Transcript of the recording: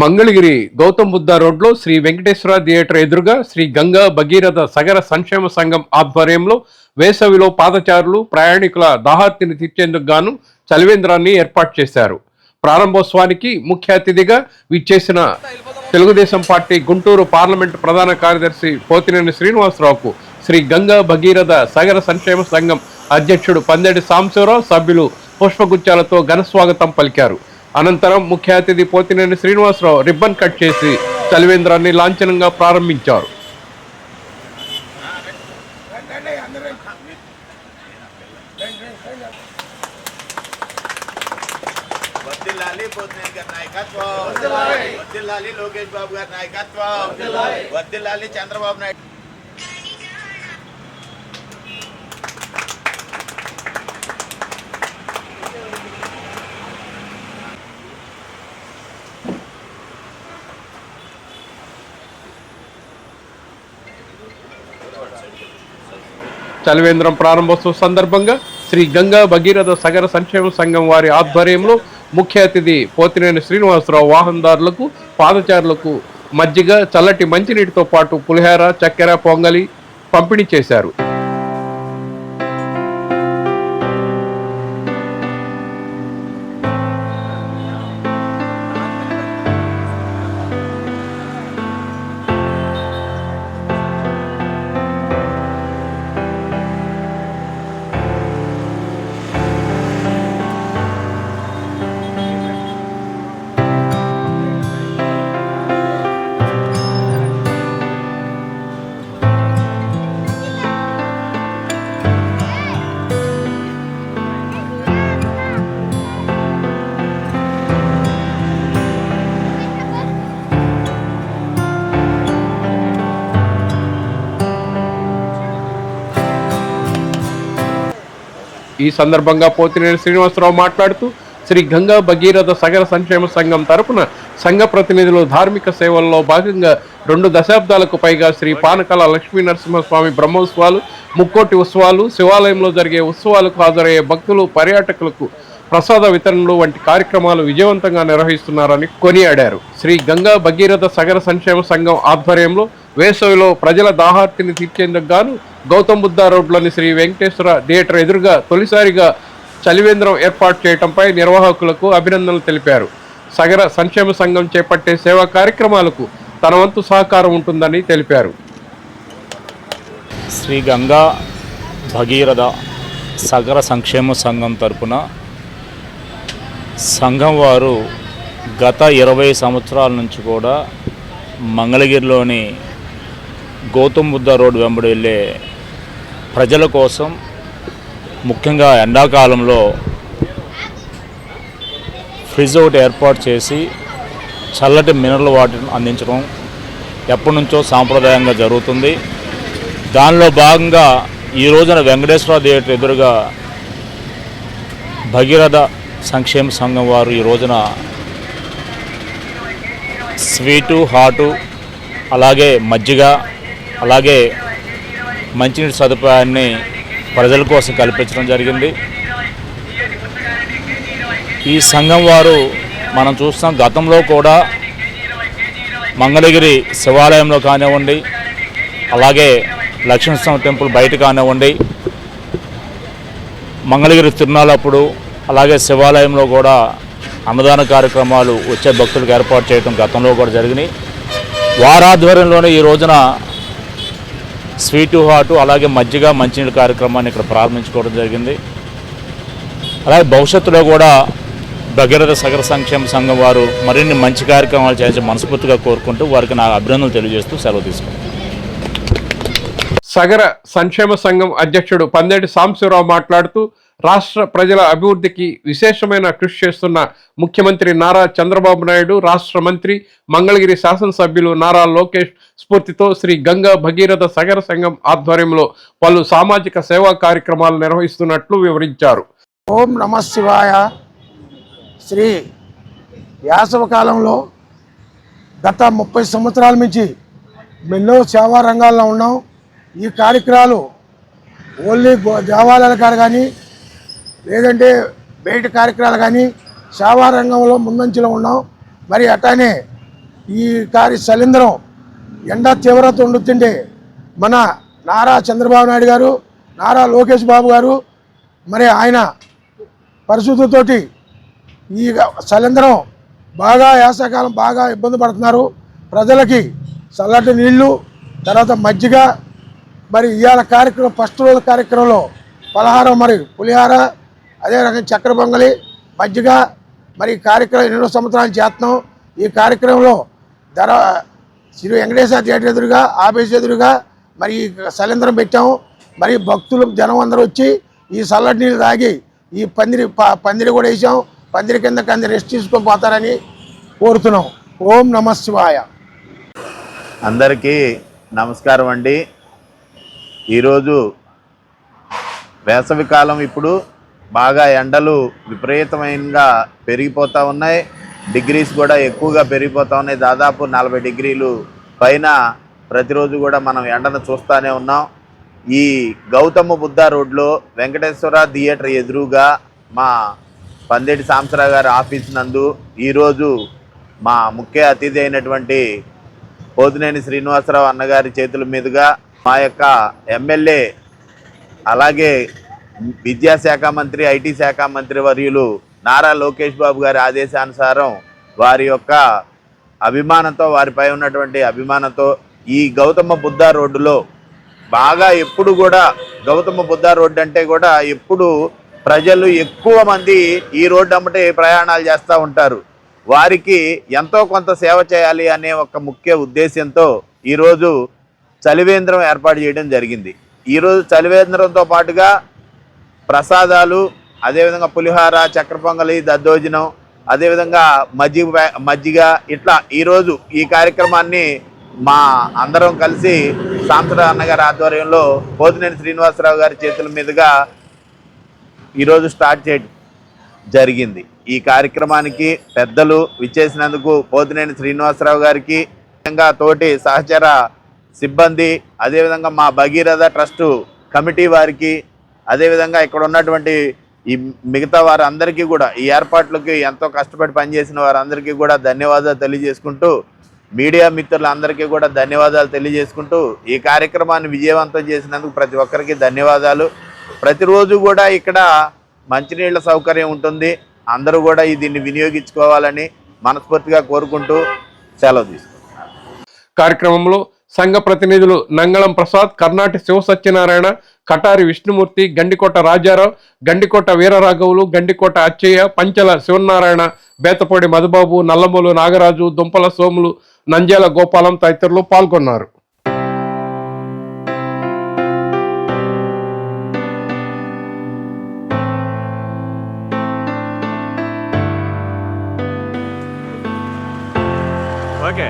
మంగళగిరి గౌతమ్ బుద్ధ రోడ్లో శ్రీ వెంకటేశ్వర థియేటర్ ఎదురుగా శ్రీ గంగా భగీరథ సగర సంక్షేమ సంఘం ఆధ్వర్యంలో వేసవిలో పాదచారులు ప్రయాణికుల దాహార్తిని తీర్చేందుకు గాను చలివేంద్రాన్ని ఏర్పాటు చేశారు. ప్రారంభోత్సవానికి ముఖ్య అతిథిగా విచ్చేసిన తెలుగుదేశం పార్టీ గుంటూరు పార్లమెంటు ప్రధాన కార్యదర్శి పోతినేని శ్రీనివాసరావుకు శ్రీ గంగా భగీరథ సగర సంక్షేమ సంఘం అధ్యక్షుడు పందెడి సాంబశివరావు సభ్యులు పుష్పగుచ్చాలతో ఘన స్వాగతం పలికారు. అనంతరం ముఖ్య అతిథి పోతినేని శ్రీనివాసరావు రిబ్బన్ కట్ చేసి చలివేంద్రాన్ని లాంఛనంగా ప్రారంభించారు. నాయకత్వం. లోకేష్ బాబు గారి నాయకత్వం. చంద్రబాబు నాయుడు. చలివేంద్రం ప్రారంభోత్సవం సందర్భంగా శ్రీ గంగా భగీరథ సగర సంక్షేమ సంఘం వారి ఆధ్వర్యంలో ముఖ్య అతిథి పోతినేని శ్రీనివాసరావు వాహనదారులకు పాదచారులకు మజ్జిగ చల్లటి మంచినీటితో పాటు పులిహార చక్కెర పొంగలి పంపిణీ చేశారు. ఈ సందర్భంగా పోతినేని శ్రీనివాసరావు మాట్లాడుతూ శ్రీ గంగా భగీరథ సగర సంక్షేమ సంఘం తరపున సంఘ ప్రతినిధులు ధార్మిక సేవల్లో భాగంగా రెండు దశాబ్దాలకు పైగా శ్రీ పానకల లక్ష్మీ నరసింహస్వామి బ్రహ్మోత్సవాలు ముక్కోటి ఉత్సవాలు శివాలయంలో జరిగే ఉత్సవాలకు హాజరయ్యే భక్తులు పర్యాటకులకు ప్రసాద వితరణలు వంటి కార్యక్రమాలు విజయవంతంగా నిర్వహిస్తున్నారని కొనియాడారు. శ్రీ గంగా భగీరథ సగర సంక్షేమ సంఘం ఆధ్వర్యంలో వేసవిలో ప్రజల దాహార్తిని తీర్చేందుకు గాను గౌతమ్ బుద్ధ రోడ్లోని శ్రీ వెంకటేశ్వర థియేటర్ ఎదురుగా తొలిసారిగా చలివేంద్రం ఏర్పాటు చేయడంపై నిర్వాహకులకు అభినందనలు తెలిపారు. సగర సంక్షేమ సంఘం చేపట్టే సేవా కార్యక్రమాలకు తన వంతు సహకారం ఉంటుందని తెలిపారు. శ్రీ గంగా భగీరథ సగర సంక్షేమ సంఘం తరపున సంఘం వారు గత ఇరవై సంవత్సరాల నుంచి కూడా మంగళగిరిలోని గౌతమ్ బుద్ధ రోడ్ వెంబడి వెళ్ళే ప్రజల కోసం ముఖ్యంగా ఎండాకాలంలో ఫ్రిడ్జ్ ఒకటి ఏర్పాటు చేసి చల్లటి మినరల్ వాటర్ని అందించడం ఎప్పటి నుంచో సాంప్రదాయంగా జరుగుతుంది. దానిలో భాగంగా ఈ రోజున వెంకటేశ్వర థియేటర్ ఎదురుగా భగీరథ సంక్షేమ సంఘం వారు ఈ రోజున స్వీటు హాటు అలాగే మజ్జిగ అలాగే మంచినీటి సదుపాయాన్ని ప్రజల కోసం కల్పించడం జరిగింది. ఈ సంఘం వారు మనం చూస్తాం గతంలో కూడా మంగళగిరి శివాలయంలో కానివ్వండి అలాగే లక్ష్మీస్వామి టెంపుల్ బయట కానివ్వండి మంగళగిరి తిరునాలప్పుడు అలాగే శివాలయంలో కూడా అన్నదాన కార్యక్రమాలు వచ్చే భక్తులకు ఏర్పాటు చేయడం గతంలో కూడా జరిగినాయి. వారాధ్వర్యంలోనే ఈ రోజున స్వీటు హాటు అలాగే మజ్జిగ మంచినీళ్ళ కార్యక్రమాన్ని ఇక్కడ ప్రారంభించుకోవడం జరిగింది. అలాగే భవిష్యత్తులో కూడా భగీరథ సగర సంక్షేమ సంఘం వారు మరిన్ని మంచి కార్యక్రమాలు చేసి మనస్ఫూర్తిగా కోరుకుంటూ వారికి నా అభినందనలు తెలియజేస్తూ సెలవు తీసుకుంటాను సగర సంక్షేమ సంఘం అధ్యక్షుడు పందేటి సాంశివరావు మాట్లాడుతూ రాష్ట్ర ప్రజల అభివృద్ధికి విశేషమైన కృషి చేస్తున్న ముఖ్యమంత్రి నారా చంద్రబాబు నాయుడు రాష్ట్ర మంత్రి మంగళగిరి శాసనసభ్యులు నారా లోకేష్ స్ఫూర్తితో శ్రీ గంగా భగీరథ సగర సంఘం ఆధ్వర్యంలో పలు సామాజిక సేవా కార్యక్రమాలు నిర్వహిస్తున్నట్లు వివరించారు. ఓం నమ శివాయ. శ్రీ వేసవ కాలంలో గత ముప్పై సంవత్సరాల నుంచి ఎన్నో సేవా రంగాల్లో ఉన్నాం. ఈ కార్యక్రమాలు ఓన్లీ గో- దేవాలయాల కాడ కానీ లేదంటే బయట కార్యక్రమాలు కానీ సేవా రంగంలో ముందంచెలో ఉన్నాం. మరి అట్లానే ఈ కారి శలింద్రం ఎండ తీవ్రత ఉండుతుంటే మన నారా చంద్రబాబు నాయుడు గారు నారా లోకేష్ బాబు గారు మరి ఆయన పరిశుద్ధితోటి ఈ శలింద్రం బాగా వేసాకాలం బాగా ఇబ్బంది పడుతున్నారు. ప్రజలకి చల్లటి నీళ్ళు తర్వాత మజ్జిగ మరి ఇవాళ కార్యక్రమం ఫస్ట్ రోజు కార్యక్రమంలో పలహారం మరి పులిహార అదే రకంగా చక్కెర పొంగలి మజ్జిగ మరి కార్యక్రమం ఎన్నో సంవత్సరాలు చేస్తున్నాం. ఈ కార్యక్రమంలో ధర శ్రీ వెంకటేశ్వర థియేటర్ ఎదురుగా ఆఫీస్ ఎదురుగా మరి ఈ పెట్టాము మరి భక్తులు జనం అందరూ వచ్చి ఈ చల్లటి నీళ్ళు తాగి ఈ పందిరి పందిరి కూడా వేసాం. పందిరి కింద కంది రెస్ట్ తీసుకొని పోతారని కోరుతున్నాం. ఓం నమ శివాయ. అందరికీ నమస్కారం అండి. ఈరోజు వేసవికాలం ఇప్పుడు బాగా ఎండలు విపరీతమైనగా పెరిగిపోతూ ఉన్నాయి. డిగ్రీస్ కూడా ఎక్కువగా పెరిగిపోతూ ఉన్నాయి. దాదాపు నలభై డిగ్రీలు పైన ప్రతిరోజు కూడా మనం ఎండను చూస్తూనే ఉన్నాం. ఈ గౌతమ బుద్ధ రోడ్లో వెంకటేశ్వర థియేటర్ ఎదురుగా మా పందేటి సాంసరావు గారి ఆఫీస్ నందు ఈరోజు మా ముఖ్య అతిథి అయినటువంటి పోతినేని శ్రీనివాసరావు అన్నగారి చేతుల మీదుగా మా యొక్క ఎమ్మెల్యే అలాగే విద్యాశాఖ మంత్రి ఐటీ శాఖ మంత్రి వర్యులు నారా లోకేష్ బాబు గారి ఆదేశానుసారం వారి యొక్క అభిమానంతో వారిపై ఉన్నటువంటి అభిమానంతో ఈ గౌతమ బుద్ధ రోడ్డులో బాగా ఎప్పుడు కూడా గౌతమ బుద్ధ రోడ్డు అంటే కూడా ఎప్పుడు ప్రజలు ఎక్కువ మంది ఈ రోడ్డు అమ్మటే ప్రయాణాలు చేస్తూ ఉంటారు. వారికి ఎంతో కొంత సేవ చేయాలి అనే ఒక ముఖ్య ఉద్దేశంతో ఈరోజు చలివేంద్రం ఏర్పాటు చేయడం జరిగింది. ఈరోజు చలివేంద్రంతో పాటుగా ప్రసాదాలు అదేవిధంగా పులిహార చక్ర పొంగలి దద్దోజనం అదేవిధంగా మజ్జిగ మజ్జిగ ఇట్లా ఈరోజు ఈ కార్యక్రమాన్ని మా అందరం కలిసి సాంసరా అన్నగారి ఆధ్వర్యంలో పోతినేని శ్రీనివాసరావు గారి చేతుల మీదుగా ఈరోజు స్టార్ట్ చేయడం జరిగింది. ఈ కార్యక్రమానికి పెద్దలు విచ్చేసినందుకు పోతినేని శ్రీనివాసరావు గారికి ముఖ్యంగా తోటి సహచర సిబ్బంది అదేవిధంగా మా భగీరథ ట్రస్టు కమిటీ వారికి అదేవిధంగా ఇక్కడ ఉన్నటువంటి ఈ మిగతా వారందరికీ కూడా ఈ ఏర్పాట్లకి ఎంతో కష్టపడి పనిచేసిన వారందరికీ కూడా ధన్యవాదాలు తెలియజేసుకుంటూ మీడియా మిత్రులందరికీ కూడా ధన్యవాదాలు తెలియజేసుకుంటూ ఈ కార్యక్రమాన్ని విజయవంతం చేసినందుకు ప్రతి ఒక్కరికి ధన్యవాదాలు. ప్రతిరోజు కూడా ఇక్కడ మంచినీళ్ళ సౌకర్యం ఉంటుంది. అందరూ కూడా దీన్ని వినియోగించుకోవాలని మనస్ఫూర్తిగా కోరుకుంటూ సెలవు తీసుకుంటున్నారు కార్యక్రమంలో సంఘ ప్రతినిధులు నంగళం ప్రసాద్ కర్ణాటి శివ సత్యనారాయణ కటారి విష్ణుమూర్తి గండికోట రాజారావు గండికోట వీరరాఘవులు గండికోట అచ్చయ్య పంచల శివనారాయణ బేతపూడి మధుబాబు నల్లమూలు నాగరాజు దుంపల సోములు నంద్యాల గోపాలం తదితరులు పాల్గొన్నారు. ఓకే.